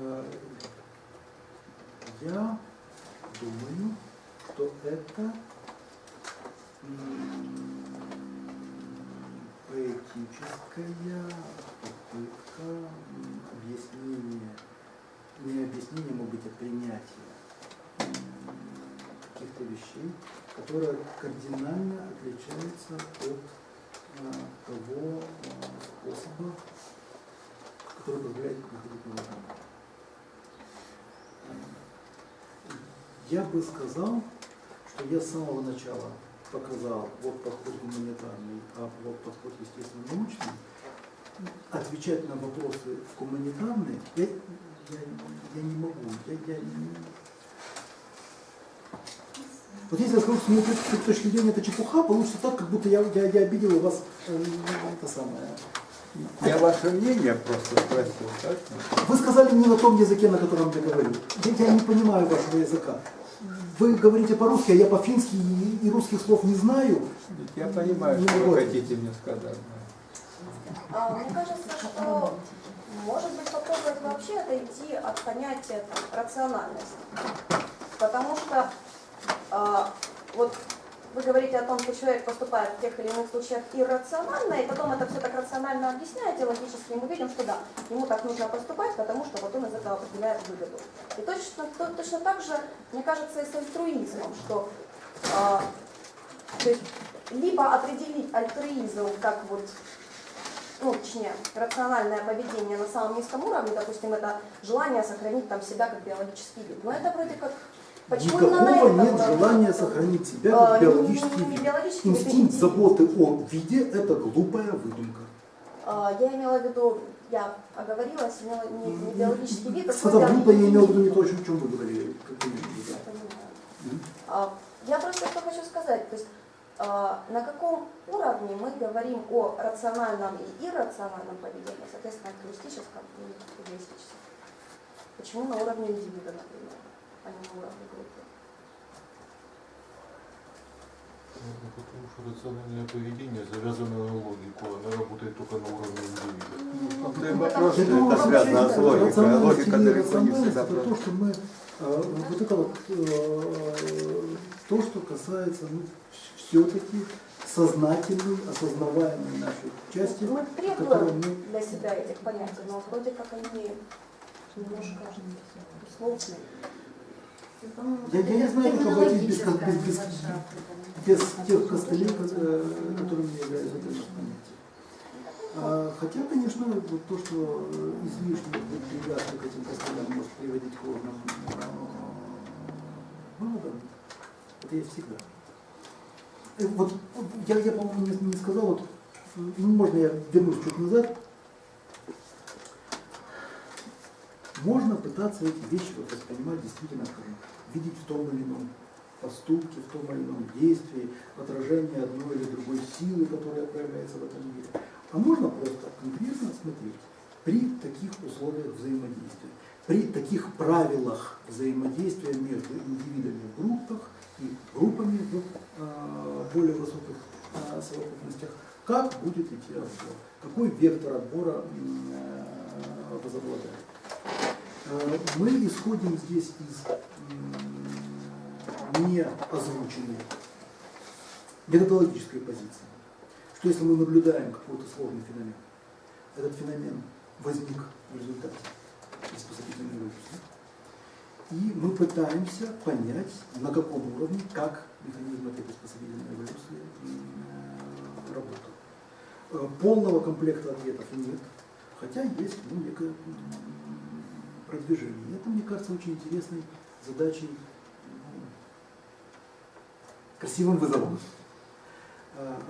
Э, Я думаю, что это поэтическая попытка объяснения, не объяснения, может быть, а принятия каких-то вещей, которые кардинально отличаются от а, того а, способа, который позволяет находить новые Я бы сказал, что я с самого начала показал вот подход гуманитарный, а вот подход естественно-научный. Отвечать на вопросы гуманитарные я, я, я не могу. Я, я не- Вот если я скажу, что с моей точки- точки зрения это чепуха, получится так, как будто я, я, я обидел вас э, это самое. Я ваше мнение просто спросил, так? Вы сказали не на том языке, на котором я говорю. Я, я не понимаю вашего языка. Вы говорите по-русски, а я по-фински и, и русских слов не знаю. Я понимаю, Не что вы хотите мне сказать. А, Мне кажется, что может быть попробовать вообще отойти от понятия там, рациональности. Потому что а, вот вы говорите о том, что человек поступает в тех или иных случаях иррационально, и потом это все так рационально объясняете, логически, и мы видим, что да, ему так нужно поступать, потому что вот он из этого определяет выгоду. И точно, то- точно так же, мне кажется, и с альтруизмом, что а, то есть, либо определить альтруизм как вот ну, точнее, рациональное поведение на самом низком уровне, допустим, это желание сохранить там себя как биологический вид. Но это вроде как... Почему Никакого нет желания сохранить себя А, как биологический не вид. биологический вид, Инстинкт заботы о виде – это глупая выдумка. А, Я имела в виду, я оговорилась, имела не, не биологический вид, а Сказав глупо, я имел в виду не то, о чем вы говорили. Я? А, Я просто что хочу сказать, то есть а, на каком уровне мы говорим о рациональном и иррациональном поведении, соответственно, альтруистическом и эгоистическом. Почему на уровне индивида, например, а не на уровне группы? Ну, Потому что рациональное поведение завязано на логику, она работает только на уровне индивида. Ну, Ну, и вопрос, это это связано с логикой, а логика далеко не иррациональность всегда это то, просто. что мы, э, вот это вот, э, то, что касается ну, все-таки сознательной, осознаваемой нашей части, Мы требуем мы для себя этих понятий, но вроде как они немножко условные. Я, я не знаю, как обойтись без, без, без, без тех костылей, ко- э, которыми являются это понятие. А, хотя, конечно, вот то, что э, излишне привязка к этим костылям может приводить к ложным выводам, это есть всегда. Э, Вот я, я по-моему, не, не сказал, вот, можно я вернусь чуть назад, можно пытаться эти вещи воспринимать действительно, скажем, видеть в том или ином поступке, в том или ином действии, отражение одной или другой силы, которая проявляется в этом мире. А можно просто конкретно смотреть при таких условиях взаимодействия, при таких правилах взаимодействия между индивидами в группах и группами в э, более высоких э, совокупностях, как будет идти отбор, какой вектор отбора э, возобладает. Э, Мы исходим здесь из не озвученной методологической позиции, что если мы наблюдаем какой-то сложный феномен, этот феномен возник в результате приспособительной эволюции, и мы пытаемся понять, на каком уровне, как механизм этой приспособительной эволюции э, работал. Э, Полного комплекта ответов нет, хотя есть ну, некое м, продвижение. И это, мне кажется, очень интересной задачей, ну, красивым вызовом. А,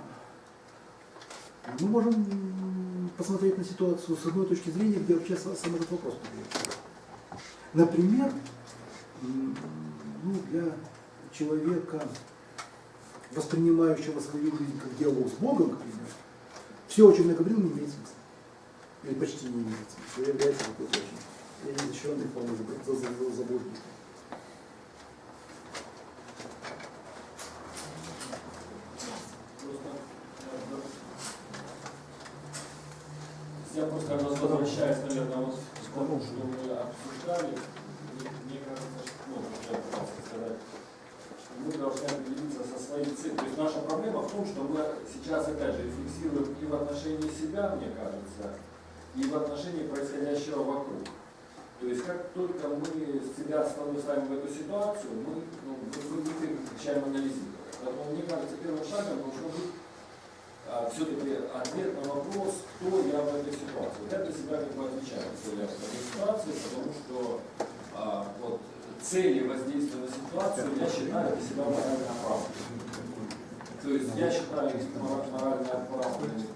Мы можем посмотреть на ситуацию с одной точки зрения, где вообще сам этот вопрос появляется. Например, ну, для человека, воспринимающего свою жизнь как диалог с Богом, например, все, о чем я говорил, не имеет смысла. Или почти не имеет смысла. Является какой-то очень неизощренной формой заб- за- за- за- заблуждения. Я просто возвращаюсь, наверное, вот к тому, что мы обсуждали. мне, кажется, что, ну, я сказать, что мы должны определиться со своей целью. То есть наша проблема в том, что мы сейчас, опять же, фиксируем и в отношении себя, мне кажется, и в отношении происходящего вокруг. То есть как только мы себя ставим в эту ситуацию, мы, ну, мы, мы прекращаем анализировать. Поэтому, мне кажется, первым шагом должно быть все-таки ответ на вопрос, кто я в этой ситуации. Я для себя как бы отвечаю, кто я в этой ситуации, потому что а, вот, цели воздействия на ситуацию я считаю для себя морально оправданными. То есть я считаю их мора- морально оправданными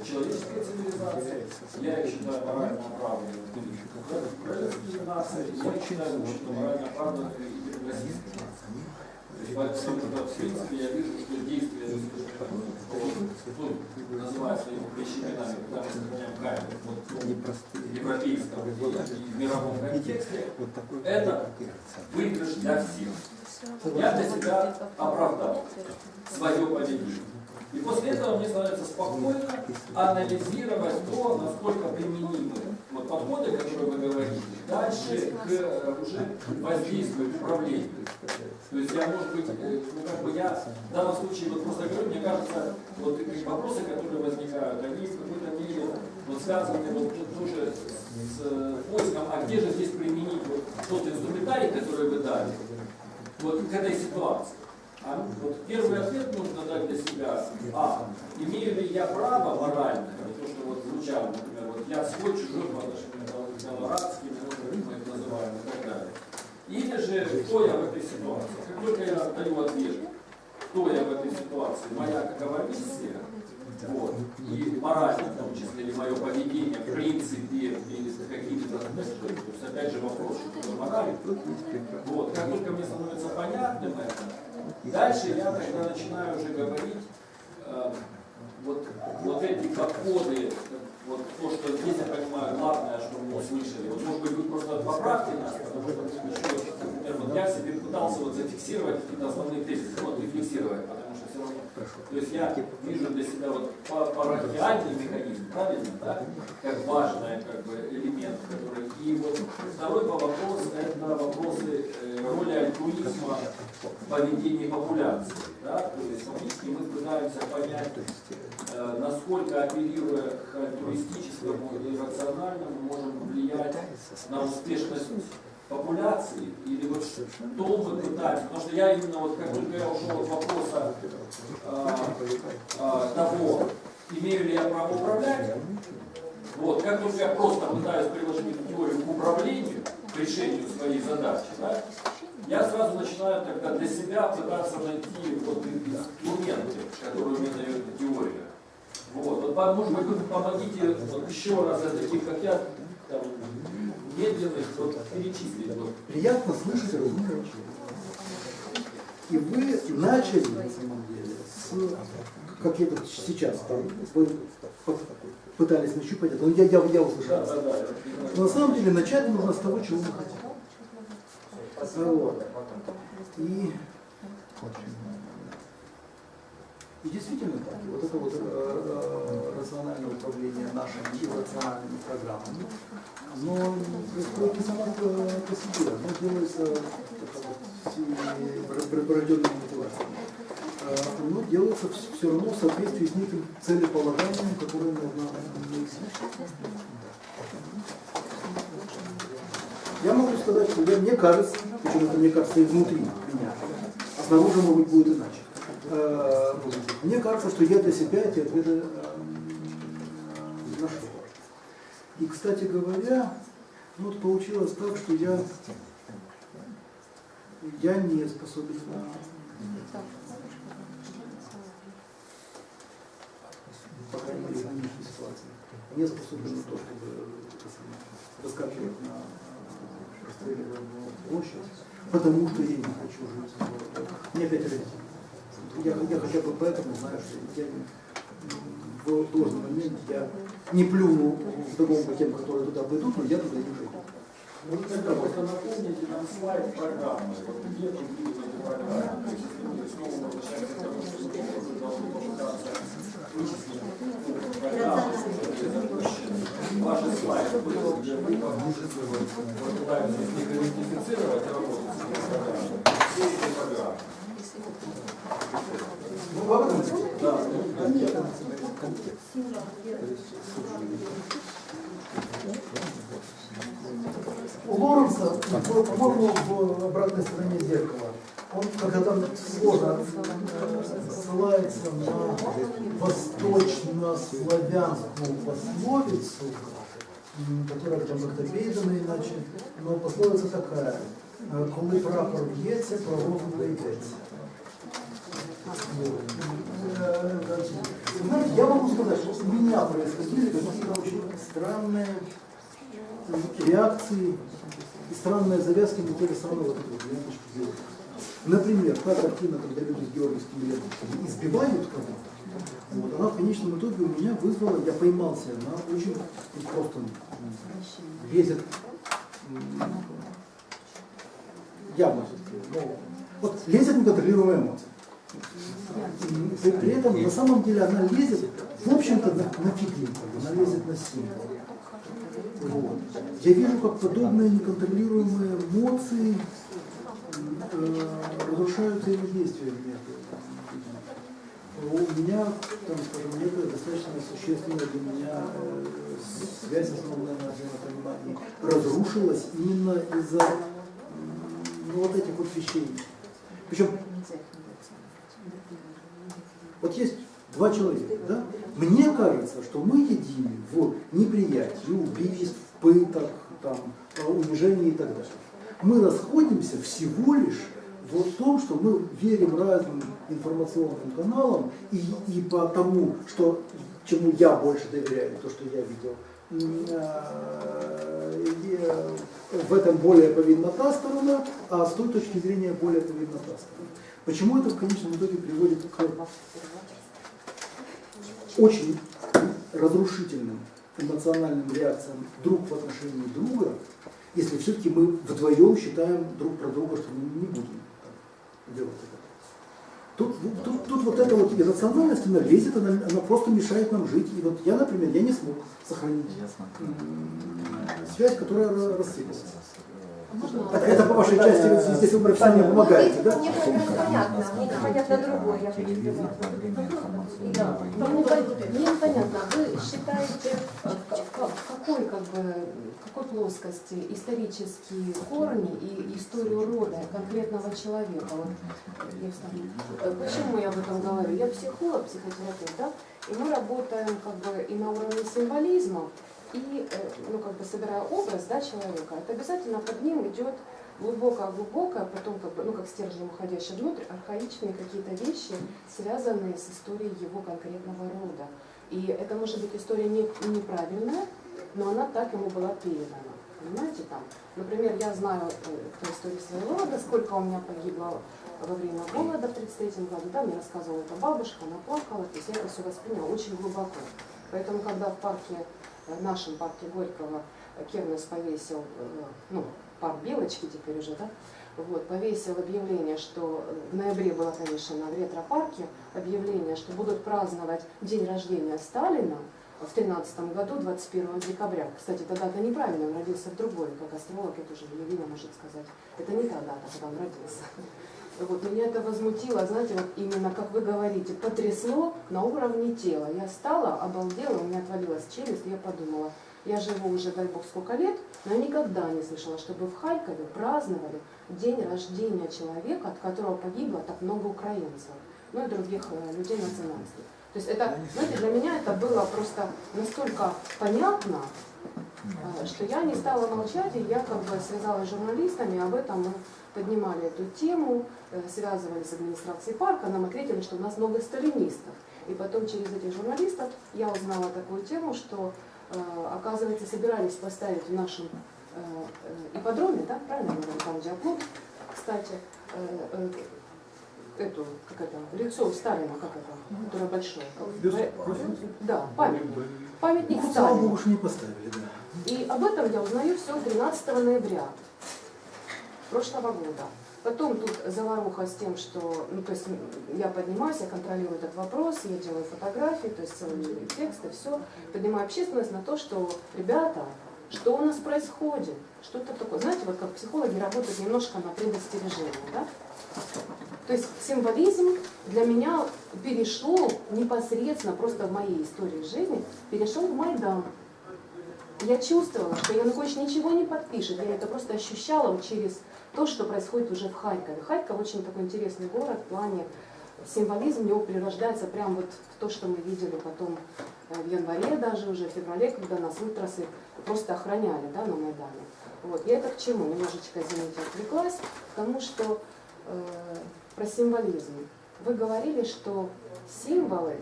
человеческой цивилизацией, я считаю морально оправданными перед украинской нацией, я считаю общем-то, морально оправданными и есть, Потому что, в принципе, я вижу, что действия, ну, называются вещами, когда мы сохраняем камеру, вот, в Непростые. европейском и, в мировом контексте, Это выигрыш для всех. Я для себя оправдал свое поведение. И после этого мне становится спокойно анализировать то, насколько применимы вот подходы, которые вы говорите, дальше к э, уже воздействию, к управлению. То есть я, может быть, э, ну как бы я в данном случае вот просто говорю, мне кажется, вот эти вопросы, которые возникают, они в какой-то мере вот связаны вот тоже с поиском, а где же здесь применить вот тот инструментарий, который вы дали, вот к этой ситуации. А вот первый ответ нужно дать для себя. А, имею ли я право моральное, то, что вот звучало, например, вот я свой чужой по отношению к колорадским, мы их называем и так далее. Или же, кто я в этой ситуации? Как только я даю ответ, кто я в этой ситуации, моя какова миссия, вот, и морально, в том числе, или мое поведение, в принципе, или какие-то, ну, то есть, опять же, вопрос, что такое мораль, вот, как только мне становится понятным это, дальше я тогда начинаю уже говорить, э, вот, вот эти подходы, вот то, что здесь, я понимаю, главное, что мы услышали, вот может быть вы просто поправьте нас, потому что еще, например, вот я себе пытался вот зафиксировать какие-то основные тезисы, вот рефлексировать, потому что все равно, то есть я вижу для себя вот па- парахиальный механизм, правильно, да, как важный как бы, элемент, который, и вот второй вопрос, это вопросы э, роли альтруизма в поведении популяции, да, то есть фактически мы пытаемся понять, э, насколько оперируя к альтруистическому и рациональному можем влиять на успешность популяции или вот что мы пытаемся, потому что я именно вот как только я ушел от вопроса а, а, того, имею ли я право управлять, вот, как только я просто пытаюсь приложить эту теорию к управлению, к решению своей задачи, да, я сразу начинаю тогда для себя пытаться найти вот инструменты, которые мне дает теория. Вот, вот может быть, вы помогите вот еще раз от таких, как я, там, медленных, вот, перечислить. Вот. Приятно слышать вещи. И вы начали, на самом деле, с, как я вот сейчас, там, вы пытались нащупать это, но я, я, я услышал. Да, да, да. Но на самом деле начать нужно с того, чего мы хотим. Вот. И, и действительно так. И вот это вот э, э, рациональное управление нашими иррациональными программами, оно происходит не само по, по себе, оно делается вот, мотивацией. Э, Оно делается все равно в соответствии с неким целеполаганием, которое нужно. Я могу сказать, что мне кажется, причем это мне кажется изнутри меня, а снаружи, может быть, будет иначе. Э, Мне кажется, что я для себя эти ответы э, нашел. И, кстати говоря, ну, вот получилось так, что я, я не способен на по крайней мере, нынешней ситуации, не способен на то, чтобы это самое, выскакивать на площадь, потому что я не хочу жить в... Мне опять. Я, я хотя бы поэтому знаю, что я в должный момент я не плюну в догонку тем, которые туда пойдут, но я туда не пойду. Вот тогда просто напомните нам слайд программы, вот где тут эти программы. Снова возвращаемся к тому, что должны попытаться вычислить ну, запущены. Ваши слайды были, где вы пытаетесь их идентифицировать программами. Все эти программы. Ну, этом Да. У Лоренса, по-моему, в обратной стороне зеркала, он когда сложно э, ссылается на восточно-славянскую пословицу, которая там как-то передана иначе, но пословица такая, э, коли прапор б'ється, пророк не йдеться. Вот. Э, Знаете, я могу сказать, что у меня происходили какие-то очень странные реакции и странные завязки же самое вот это вот ленточку делают. Например, та картина, когда люди с георгиевскими ленточками избивают кого-то, вот, она в конечном итоге у меня вызвала, я поймался на очень просто лезет явно все-таки, ну, вот лезет неконтролируемая эмоция. При, этом на самом деле она лезет, в общем-то, на, на бы, она лезет на символ. Вот. Я вижу, как подобные неконтролируемые эмоции разрушают взаимодействие между людьми. У меня, там, скажем, некая достаточно существенная для меня э, связь, основанная на взаимопонимании, разрушилась именно из-за ну, вот этих вот вещей. Причем вот есть два человека, да? Мне кажется, что мы едины в неприятии, убийств, пыток, там, унижении и так далее. Мы расходимся всего лишь в том, что мы верим разным информационным каналам и, и по тому, что, чему я больше доверяю, то, что я видел, э, э, в этом более повинна та сторона, а с той точки зрения более повинна та сторона. Почему это в конечном итоге приводит к очень разрушительным эмоциональным реакциям друг в отношении друга, если все-таки мы вдвоем считаем друг про друга, что мы не будем делать это. Тут, тут, тут вот эта вот иррациональность, она лезет, она, она просто мешает нам жить. И вот я, например, я не смог сохранить м, связь, которая ра- рассыпалась. Это, это по вашей части, здесь, вы профессионально помогаете, да? Мне непонятно, мне непонятно другое, я. Да. Мне пон- мне непонятно, вы считаете, в ка- в какой, как бы, в какой плоскости исторические корни и историю рода конкретного человека? Вот, я. Э, Почему я об этом говорю? Я психолог, психотерапевт, да? И мы работаем как бы и на уровне символизма, и, э, ну, как бы собирая образ, да, человека, это обязательно под ним идет глубокое-глубокое, потом как бы, ну, как стержень уходящий внутрь, архаичные какие-то вещи, связанные с историей его конкретного рода. И это может быть история не, неправильная, но она так ему была передана. Понимаете, там, например, я знаю э, по истории своего рода, сколько у меня погибло во время голода в 1933 году, да, мне рассказывала эта бабушка, она плакала, то есть я это все восприняла очень глубоко. Поэтому, когда в парке, в нашем парке Горького Кернес повесил, э, ну, парк Белочки теперь уже, да, вот, повесил объявление, что э, в ноябре было, конечно, в ретро-парке объявление, что будут праздновать день рождения Сталина в 13 году, 21 декабря. Кстати, эта дата неправильная, он родился в другой, как астролог, это уже Левина может сказать. Это не та дата, когда он родился. Вот, меня это возмутило, знаете, вот именно, как вы говорите, потрясло на уровне тела. Я встала, обалдела, у меня отвалилась челюсть, я подумала, я живу уже, дай бог, сколько лет, но я никогда не слышала, чтобы в Харькове праздновали день рождения человека, от которого погибло так много украинцев, ну и других э, людей национальностей. То есть это, знаете, для меня это было просто настолько понятно, э, что я не стала молчать, и я как бы связалась с журналистами, об этом мы поднимали эту тему, э, связывались с администрацией парка, нам ответили, что у нас много сталинистов. И потом через этих журналистов я узнала такую тему, что, э, оказывается, собирались поставить в нашем ипподроме, да, правильно там, где кстати, эту, как это, лицо Сталина, как это, которое большое. Да, памятник. Памятник Ну, слава Сталину. богу, что не поставили, да. И об этом я узнаю все 13 ноября прошлого года. Потом тут заваруха с тем, что, ну, то есть я поднимаюсь, я контролирую этот вопрос, я делаю фотографии, то есть целые тексты, все, поднимаю общественность на то, что, ребята, что у нас происходит, что это такое. Знаете, вот как психологи работают немножко на предостережение, да? То есть символизм для меня перешел непосредственно, просто в моей истории жизни, перешел в Майдан. Я чувствовала, что Янукович ничего не подпишет, я это просто ощущала через то, что происходит уже в Харькове. Харьков очень такой интересный город в плане символизм его прирождается прямо вот в то, что мы видели потом э, в январе даже уже, в феврале, когда нас вытрасы просто охраняли да, на Майдане. Вот. Я это к чему? Немножечко, извините, отвлеклась, потому что э, про символизм. Вы говорили, что символы,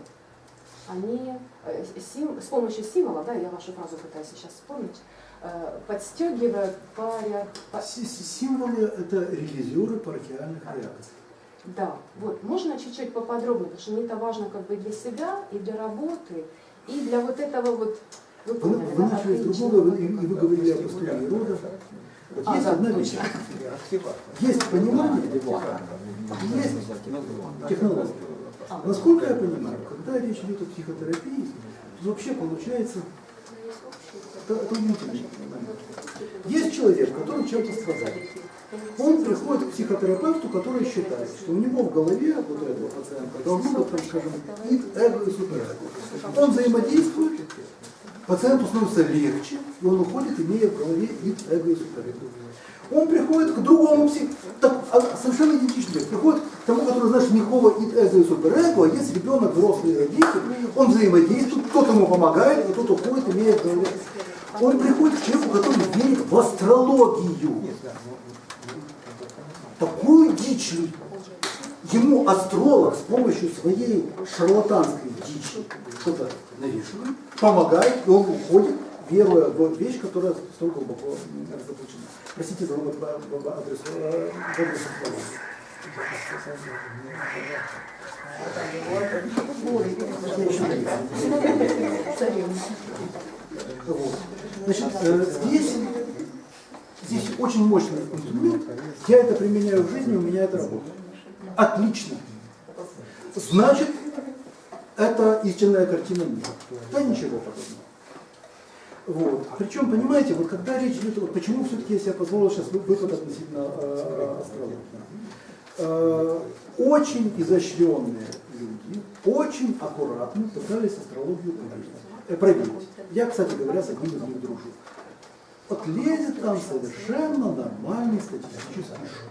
они э, сим- с помощью символа, да, я вашу фразу пытаюсь сейчас вспомнить, э, подстегивают паря, по- Си- си- Символы – это релизеры парахиальных реакций. Да, вот, можно чуть-чуть поподробнее, потому что мне это важно как бы для себя, и для работы, и для вот этого вот, вы Вы, поняли, вы да, начали с другого, и, и вы говорили стимуля. истории рода. Вот А, есть да, одна вещь. Есть понимание, есть технология. А, Насколько я понимаю, когда речь идет о психотерапии, то вообще получается, это, это удивительно. Есть человек, который чем-то страдает. Он приходит к психотерапевту, который считает, что у него в голове, вот этого пациента, должно быть, там, скажем, эго и суперэго. Он взаимодействует, пациенту становится легче, и он уходит, имея в голове ид, эго и суперэго. Он приходит к другому псих... так, а, совершенно идентичный. Приходит к тому, который, знаешь, никакого ид, эго и суперэго, а есть ребенок, взрослый родитель, он взаимодействует, кто-то ему помогает, а тот уходит, имея в голове. Он приходит к человеку, который верит в астрологию. Такую дичь ему астролог с помощью своей шарлатанской дичи что-то навешивает, помогает, и он уходит, веруя в вещь, которая столь глубоко м, заключена. Простите за э, еще не Царевна. Вот. Значит, э, здесь, здесь очень мощный инструмент. Я это применяю в жизни, у меня это работает. Отлично. Значит, это истинная картина мира. Да ничего подобного. Вот. Причем, понимаете, вот когда речь идет, вот почему все-таки я себе позволил сейчас вы- выход относительно э, астрологии. Э, очень изощренные люди, очень аккуратно пытались астрологию проверить. Э, проверить. Я, кстати говоря, с одним из них дружу. Вот лезет там совершенно нормальный статистический шум.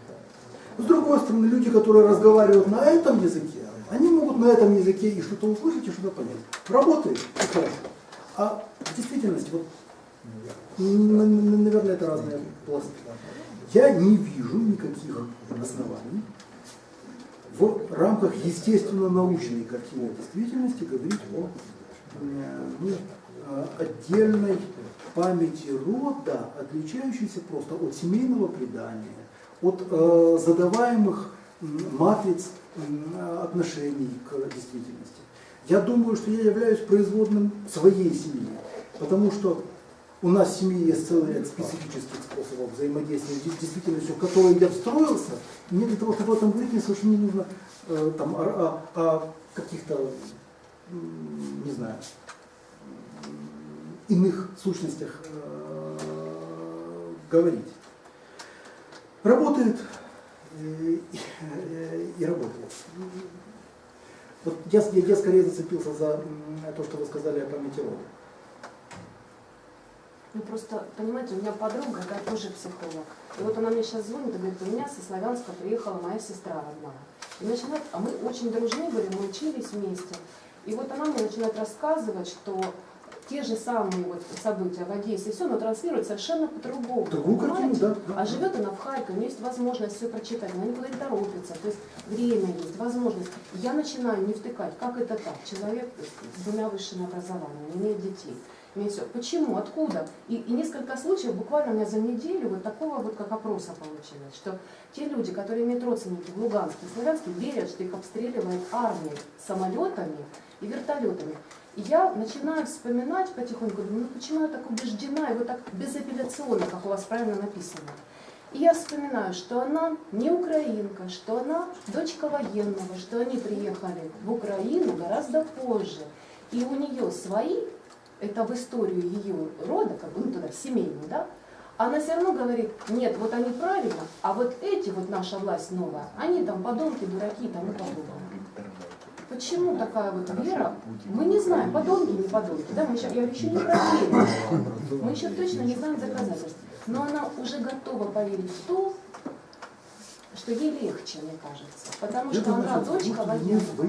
С другой стороны, люди, которые разговаривают на этом языке, они могут на этом языке и что-то услышать, и что-то понять. Работает и хорошо. А в действительности, вот, наверное, это разные пласты. Я не вижу никаких оснований в рамках естественно-научной картины действительности говорить о ну, отдельной памяти рода, отличающейся просто от семейного предания, от э, задаваемых матриц м, отношений к действительности. Я думаю, что я являюсь производным своей семьи, потому что у нас в семье есть целый ряд специфических способов взаимодействия с действительностью, в которые я встроился. Мне для того, чтобы об этом говорить, мне совершенно не нужно э, там, о, о- о каких-то, не знаю, иных сущностях э, говорить. Работает э, и, э, и работает. Вот я, я, я скорее зацепился за то, что вы сказали о памяти рода. Ну просто, понимаете, у меня подруга, да, тоже психолог. И вот она мне сейчас звонит и говорит, у меня со Славянска приехала моя сестра родная. И начинает, а мы очень дружны были, мы учились вместе. И вот она мне начинает рассказывать, что те же самые вот события в Одессе, все, но транслирует совершенно по-другому. Другую картину, да, да. А живет она в Харькове, у нее есть возможность все прочитать, она никуда не торопится, то есть время есть, возможность. Я начинаю не втыкать, как это так, человек с двумя высшими образованиями, не имеет детей, имеет все. Почему, откуда? И, и несколько случаев буквально у меня за неделю вот такого вот как опроса получилось, что те люди, которые имеют родственники в Луганске и Славянске, верят, что их обстреливает армия самолетами и вертолетами. И я начинаю вспоминать потихоньку, думаю, ну почему я так убеждена, и вот так безапелляционно, как у вас правильно написано. И я вспоминаю, что она не украинка, что она дочка военного, что они приехали в Украину гораздо позже. И у нее свои, это в историю ее рода, как бы, ну туда, семейную, да, она все равно говорит, нет, вот они правильно, а вот эти, вот наша власть новая, они там подонки, дураки и тому подобное. Почему такая вот вера? Мы не знаем, подонки, не подонки. Да, мы сейчас, я еще не проверили. Мы еще точно не знаем доказательств. Но она уже готова поверить в то, что ей легче, мне кажется. Потому что она дочка военного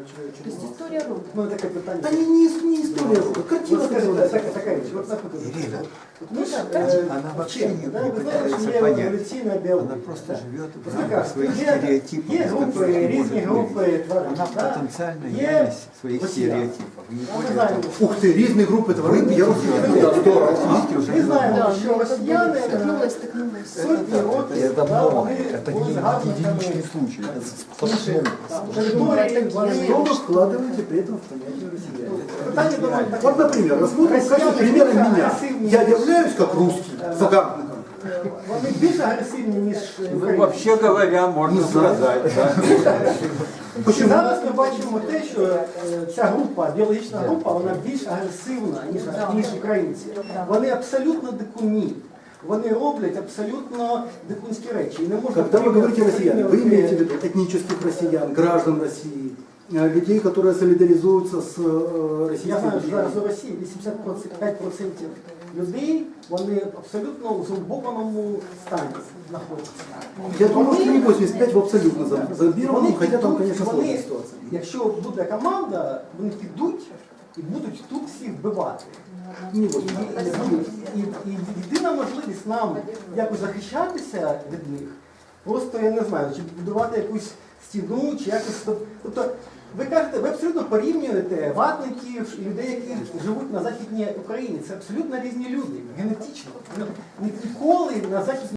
вы другие, чем, э, чем- чем То есть у вас. история рода. Ну, таке питання. Они не, не история, рода, картина Вот скажите, которая- така, така річ, от наприклад, Ирина, от ми ж, Ну, так, е, Она вообще вчені, не- да, не ви знаєте, пытается що є понять. еволюційна біологія. Она просто да? живет в От рамках яка? своих Є- стереотипов, Є из групи, которых не різні может групи выйти. тварин. Она да? потенциально Є реальность своих росіяни. стереотипов. И не А ми более знаємо, того. Ух ты, разные группы тварин, я Вы разумею. Да, здорово. Видите, уже Ми знаємо, Да, що ну, росіяни е, стикнулась, стикнулась. сотні Это, років это да, много, вони это були не загарбниками единичный случай, это інших сплошной. там, територій, Что вони... вы вкладываете при этом в понятие россияне? Питання думаю, таке. Вот, например, рассмотрим в качестве Россияне примера більш меня. агресивні, Я ніж- являюсь как русский, Э, загадником. е, Вони більш агресивні, ніж Ну, українці. вообще говоря, можно сказать, да. Почему? Зараз ми бачимо те, що е, ця група, біологічна група, вона більш агресивна, ніж, ніж українці. Вони абсолютно дикуні. Вони роблять абсолютно дикунські речі. І не можна Когда вы говорите россияне, вы порівнювати- имеете в виду этнических россиян, граждан России, э, Людей, которые солидаризуются с э, Я знаю, що зараз у? Росії 85% людей, вони абсолютно в зомбованому стані знаходяться. Я думаю, что не 85 в абсолютно зом- Вони зомбированном, хотя там, вони, сложная ситуация. Якщо буде команда, вони підуть і будуть тут всіх вбивати. І, і, і, і єдина можливість нам якось захищатися від них, просто я не знаю, чи будувати якусь стіну, чи якось. тоб- Тобто, ви кажете, ви абсолютно порівнюєте ватників і людей, які живуть на Західній Україні. Це абсолютно різні люди, генетично. Ні- Ніколи на Західній